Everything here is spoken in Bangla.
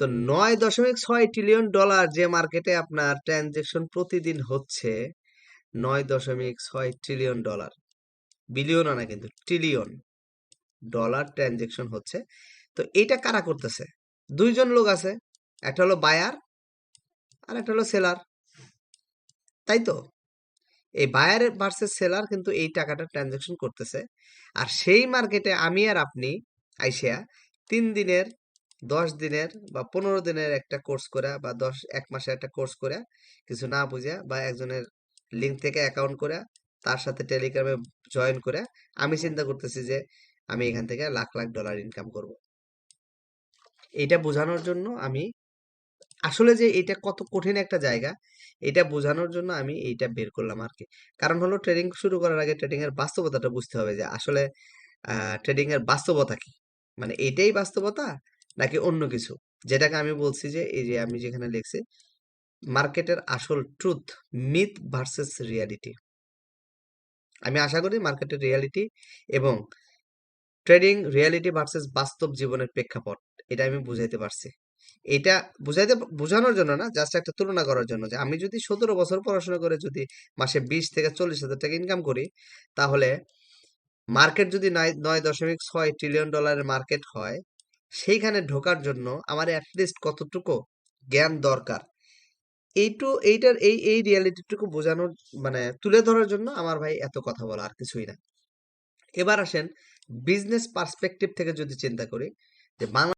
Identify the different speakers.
Speaker 1: তো নয় দশমিক ছয় ট্রিলিয়ন ডলার যে মার্কেটে আপনার ট্রানজেকশন প্রতিদিন হচ্ছে, নয় দশমিক ছয় ট্রিলিয়ন ডলার বিলিয়ন না কিন্তু ট্রিলিয়ন ডলার ট্রানজেকশন হচ্ছে। তো এইটা কারা করতেছে? দুইজন লোক আছে, একটা হলো বায়ার আর একটা হলো সেলার তাই তো? এই বায়ার ভার্সেস সেলার কিন্তু এই টাকাটা ট্রানজেকশন করতেছে। আর সেই মার্কেটে আমি আর আপনি, আইসিয়া, তিন দিনের দশ দিনের বা পনেরো দিনের একটা কোর্স করে বা দশ, এক মাসের একটা কোর্স করে, কিছু না বুঝে বা একজনের লিঙ্ক থেকে অ্যাকাউন্ট করে, তার সাথে টেলিগ্রামে জয়েন করে, আমি চিন্তা করতেছি যে আমি এখান থেকে লাখ লাখ ডলার ইনকাম করব। এটা বোঝানোর জন্য আমি, আসলে যে এটা কত কঠিন একটা জায়গা, এটা বোঝানোর জন্য আমি এইটা বের করলাম আর কি কারণ হলো ট্রেডিং শুরু করার আগে ট্রেডিং এর বাস্তবতাটা বুঝতে হবে যে আসলে ট্রেডিং এর বাস্তবতা কি? মানে এটাই বাস্তবতা নাকি অন্য কিছু? যেটাকে আমি বলছি যে, এই যে আমি যেখানে লিখছি, মার্কেটের আসল ট্রুথ মিথ ভার্সেস রিয়ালিটি আমি আশা করি মার্কেটের রিয়ালিটি এবং ট্রেডিং রিয়ালিটি ভার্সেস বাস্তব জীবনের প্রেক্ষাপট, এটা আমি বুঝাইতে পারছি। এটা বুঝাইতে, বোঝানোর জন্য না জাস্ট একটা তুলনা করার জন্য যে, আমি যদি সতেরো বছর পড়াশোনা করে যদি মাসে বিশ থেকে চল্লিশ হাজার টাকা ইনকাম করি, তাহলে মার্কেট যদি নয় দশমিক ছয় ট্রিলিয়ন ডলারের মার্কেট হয় সেইখানে ঢোকার জন্য আমার অ্যাটলিস্ট কতটুকু জ্ঞান দরকার। এইটু, এইটার, এই এই রিয়ালিটিটুকু বোঝানোর মানে তুলে ধরার জন্য আমার ভাই এত কথা বলা, আর কিছুই না। এবার আসেন বিজনেস পার্সপেক্টিভ থেকে যদি চিন্তা করি, যে বাংলা